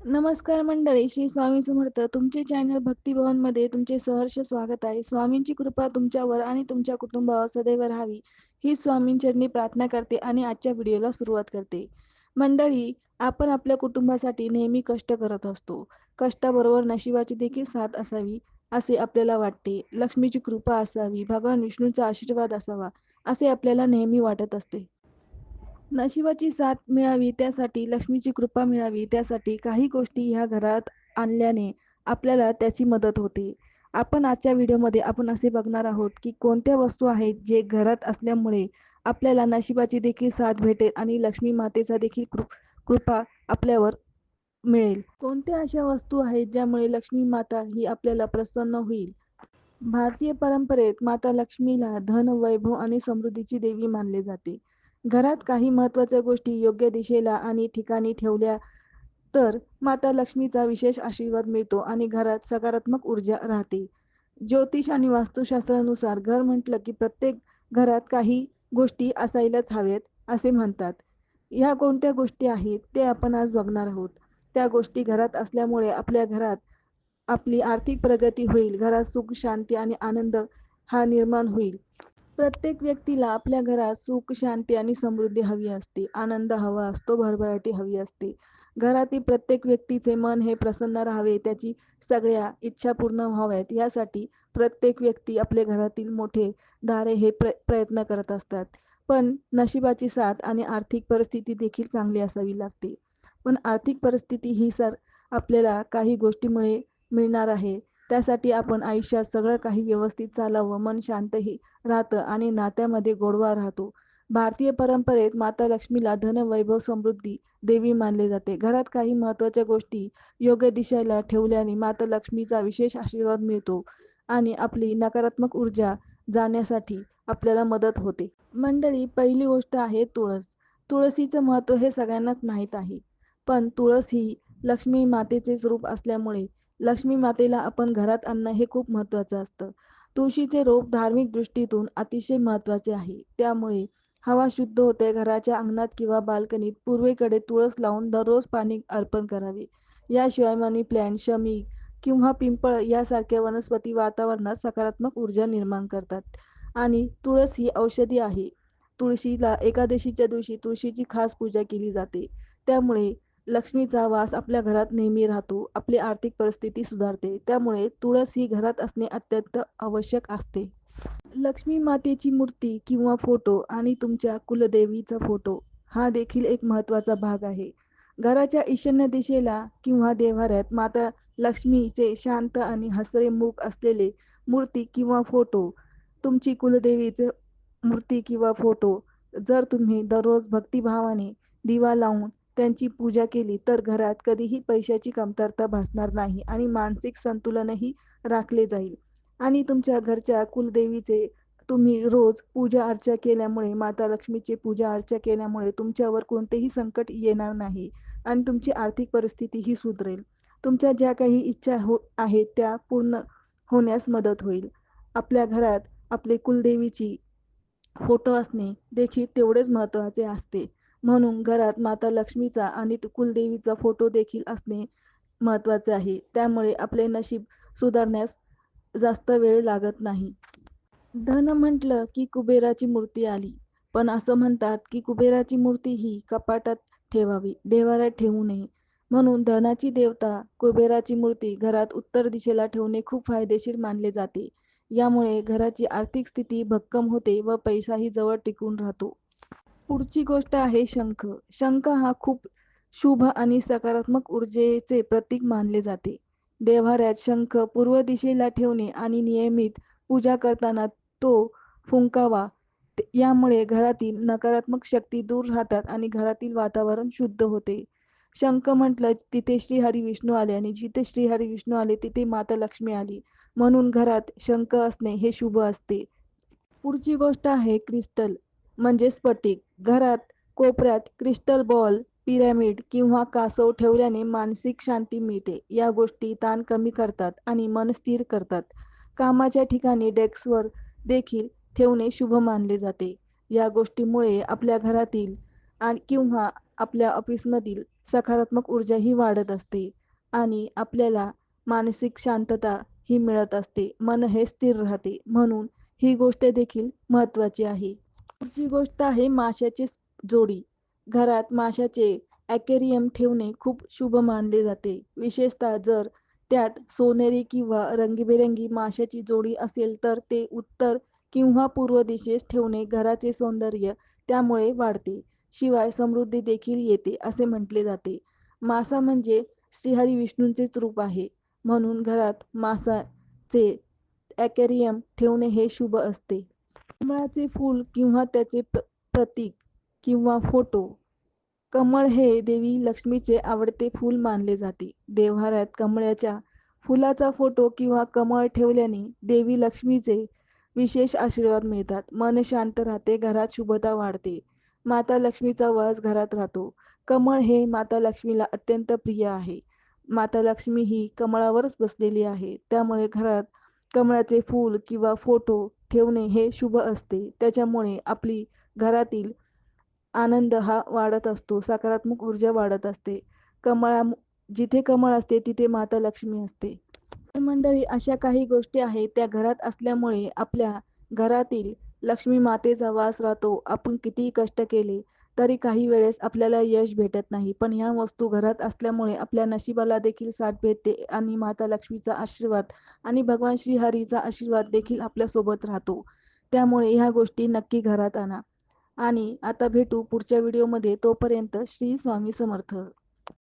नमस्कार मंडळी श्री स्वामी समर्थ. तुमचे चॅनल भक्तिभवनमध्ये तुमचे सहर्ष स्वागत आहे. स्वामींची कृपा तुमच्यावर आणि तुमच्या कुटुंबावर सदैव राहावी. ही स्वामींचरणी प्रार्थना करते आणि आजच्या व्हिडिओला सुरुवात करते. मंडळी आपण आपल्या कुटुंबासाठी नेहमी कष्ट करत असतो. कष्टाबरोबर नशिबाची देखील साथ असावी असे आपल्याला वाटते. लक्ष्मीची कृपा असावी भगवान विष्णूचा आशीर्वाद असावा असे आपल्याला नेहमी वाटत असते. नशिबाची साथ मिळावी त्यासाठी लक्ष्मीची कृपा मिळावी त्यासाठी काही गोष्टी ह्या घरात आणल्याने आपल्याला त्याची मदत होते. आपण आजच्या व्हिडिओमध्ये आपण असे बघणार आहोत की कोणत्या वस्तू आहेत जे घरात असल्यामुळे आपल्याला नशिबाची देखील साथ भेटेल आणि लक्ष्मी मातेचा देखील कृ कृपा आपल्यावर मिळेल. कोणत्या अशा वस्तू आहेत ज्यामुळे लक्ष्मी माता ही आपल्याला प्रसन्न होईल? भारतीय परंपरेत माता लक्ष्मीला धन वैभव आणि समृद्धीची देवी मानले जाते. घरात काही महत्त्वाच्या गोष्टी योग्य दिशेला आणि ठिकाणी ठेवल्या तर माता लक्ष्मीचा विशेष आशीर्वाद मिळतो आणि घरात सकारात्मक ऊर्जा राहते. ज्योतिष आणि वास्तुशास्त्रानुसार घर म्हटलं की प्रत्येक घरात काही गोष्टी असायलाच हव्यात असे म्हणतात. ह्या कोणत्या गोष्टी आहेत ते आपण आज बघणार आहोत. त्या गोष्टी घरात असल्यामुळे आपल्या घरात आपली आर्थिक प्रगती होईल घरात सुख शांती आणि आनंद हा निर्माण होईल. प्रत्येक व्यक्तीला आपल्या घरात सुख शांती आणि समृद्धी हवी असते. आनंद हवा असतो भरभराटी हवी असते. घरातील प्रत्येक व्यक्तीचे मन हे प्रसन्न राहावे त्याची सगळ्या इच्छा पूर्ण व्हाव्यात. यासाठी प्रत्येक व्यक्ती आपल्या घरातील मोठे दारे हे प्र प्रयत्न करत असतात. पण नशिबाची साथ आणि आर्थिक परिस्थिती देखील चांगली असावी लागते. पण आर्थिक परिस्थिती ही सर आपल्याला काही गोष्टीमुळे मिळणार आहे. त्यासाठी आपण आयुष्यात सगळं काही व्यवस्थित चालावं मन शांतही राहतं आणि नात्यामध्ये गोडवा राहतो. भारतीय परंपरेत माता लक्ष्मीला धन वैभव समृद्धी देवी मानले जाते. घरात काही महत्त्वाच्या गोष्टी योग्य दिशेला ठेवल्याने माता लक्ष्मीचा विशेष आशीर्वाद मिळतो आणि आपली नकारात्मक ऊर्जा जाण्यासाठी आपल्याला मदत होते. मंडळी पहिली गोष्ट आहे तुळस. तुळशीचं महत्त्व हे सगळ्यांनाच माहीत आहे. पण तुळस ही लक्ष्मी मातेचेच रूप असल्यामुळे लक्ष्मी मातेला आपण घरात आणणं हे खूप महत्त्वाचं असतं. तुळशीचे रोप धार्मिक दृष्टीतून अतिशय महत्त्वाचे आहे. त्यामुळे हवा शुद्ध होते घराच्या अंगणात किंवा बाल्कनीत पूर्वेकडे तुळस लावून दररोज पाणी अर्पण करावे. याशिवाय मनी प्लॅन्ट शमी किंवा पिंपळ यासारख्या वनस्पती वातावरणात सकारात्मक ऊर्जा निर्माण करतात. आणि तुळस ही औषधी आहे. तुळशीला एकादशीच्या दिवशी तुळशीची खास पूजा केली जाते. त्यामुळे लक्ष्मीचा वास आपल्या घरात नेहमी राहतो आपली आर्थिक परिस्थिती सुधारते त्यामुळे तुळस ही घरात असणे अत्यंत आवश्यक असते. लक्ष्मी मातेची मूर्ती किंवा फोटो आणि तुमच्या कुलदेवीचा फोटो हा देखील एक महत्त्वाचा भाग आहे. घराच्या ईशान्य दिशेला किंवा देव्हाऱ्यात माता लक्ष्मीचे शांत आणि हसरे मुख असलेले मूर्ती किंवा फोटो तुमची कुलदेवीचे मूर्ती किंवा फोटो जर तुम्ही दररोज भक्तिभावाने दिवा लावून त्यांची पूजा केली तर घरात कधीही पैशाची कमतरता भासणार नाही आणि मानसिक संतुलनही राखले जाईल. आणि तुमच्या घरच्या कुलदेवीचे तुम्ही रोज पूजा अर्चा केल्यामुळे माता लक्ष्मीची पूजा अर्चा केल्यामुळे तुमच्यावर कोणतेही संकट येणार नाही आणि तुमची आर्थिक परिस्थिती ही सुधरेल. तुमच्या ज्या काही इच्छा हो आहेत त्या पूर्ण होण्यास मदत होईल. आपल्या घरात आपले कुलदेवीची फोटो असणे देखील तेवढेच महत्त्वाचे असते. म्हणून घरात माता लक्ष्मीचा आणि कुलदेवीचा फोटो देखील असणे महत्त्वाचे आहे. त्यामुळे आपले नशीब सुधारण्यास जास्त वेळ लागत नाही. धन म्हटलं की कुबेराची मूर्ती आली. पण असं म्हणतात की कुबेराची मूर्ती ही कपाटात ठेवावी देवाऱ्यात ठेवू नये. म्हणून धनाची देवता कुबेराची मूर्ती घरात उत्तर दिशेला ठेवणे खूप फायदेशीर मानले जाते. यामुळे घराची आर्थिक स्थिती भक्कम होते व पैसाही जवळ टिकून राहतो. पुढची गोष्ट आहे शंख. शंख हा खूप शुभ आणि सकारात्मक ऊर्जेचे प्रतीक मानले जाते. देव्हाऱ्यात शंख पूर्व दिशेला ठेवणे आणि नियमित पूजा करताना तो फुंकावा. यामुळे घरातील नकारात्मक शक्ती दूर राहतात आणि घरातील वातावरण शुद्ध होते. शंख म्हटलं तिथे श्रीहरी विष्णू आले आणि जिथे श्रीहरी विष्णू आले तिथे माता लक्ष्मी आली. म्हणून घरात शंख असणे हे शुभ असते. पुढची गोष्ट आहे क्रिस्टल म्हणजे स्फटिक. घरात कोपऱ्यात क्रिस्टल बॉल पिरॅमिड किंवा कासव ठेवल्याने मानसिक शांती मिळते. या गोष्टी ताण कमी करतात आणि मन स्थिर करतात. कामाच्या ठिकाणी डेस्कवर देखील ठेवणे शुभ मानले जाते. या गोष्टीमुळे आपल्या घरातील आणि किंवा आपल्या ऑफिसमधील सकारात्मक ऊर्जा ही वाढत असते आणि आपल्याला मानसिक शांतता ही मिळत असते. मन हे स्थिर राहते. म्हणून ही गोष्ट देखील महत्त्वाची आहे. पुढची गोष्ट आहे माशाची जोडी. घरात माशाचे ॲक्वेरियम ठेवणे खूप शुभ मानले जाते. विशेषतः जर त्यात सोनेरी किंवा रंगीबेरंगी माशाची जोडी असेल तर ते उत्तर किंवा पूर्व दिशेस ठेवणे घराचे सौंदर्य त्यामुळे वाढते. शिवाय समृद्धी देखील येते असे म्हटले जाते. मासा म्हणजे श्रीहरी विष्णूंचेच रूप आहे. म्हणून घरात मासाचे ॲक्वेरियम ठेवणे हे शुभ असते. कमळाचे फूल किंवा त्याचे प्र प्रतीक किंवा फोटो. कमळ हे देवी लक्ष्मीचे आवडते फूल मानले जाते. देव्हाऱ्यात कमळाच्या फुलाचा फोटो किंवा कमळ ठेवल्याने देवी लक्ष्मीचे विशेष आशीर्वाद मिळतात. मन शांत राहते घरात शुभता वाढते. माता लक्ष्मीचा वास घरात राहतो. कमळ हे माता लक्ष्मीला अत्यंत प्रिय आहे. माता लक्ष्मी ही कमळावरच बसलेली आहे. त्यामुळे घरात कमळाचे फूल किंवा फोटो ठेवणे हे शुभ असते. त्याच्यामुळे आपली घरातील आनंद हा वाढत असतो. सकारात्मक ऊर्जा वाढत असते. कमळा जिथे कमळ असते तिथे माता लक्ष्मी असते. मंडळी अशा काही गोष्टी आहेत त्या घरात असल्यामुळे आपल्या घरातील लक्ष्मी मातेचा वास राहतो. आपण कितीही कष्ट केले तरी काही वेळेस आपल्याला यश भेटत नाही. पण ह्या वस्तू घरात असल्यामुळे आपल्या नशिबाला देखील साथ भेटते आणि माता लक्ष्मीचा आशीर्वाद आणि भगवान श्री हरीचा आशीर्वाद देखील आपल्यासोबत राहतो. त्यामुळे ह्या गोष्टी नक्की घरात आणा. आणि आता भेटू पुढच्या व्हिडिओमध्ये तोपर्यंत श्री स्वामी समर्थ.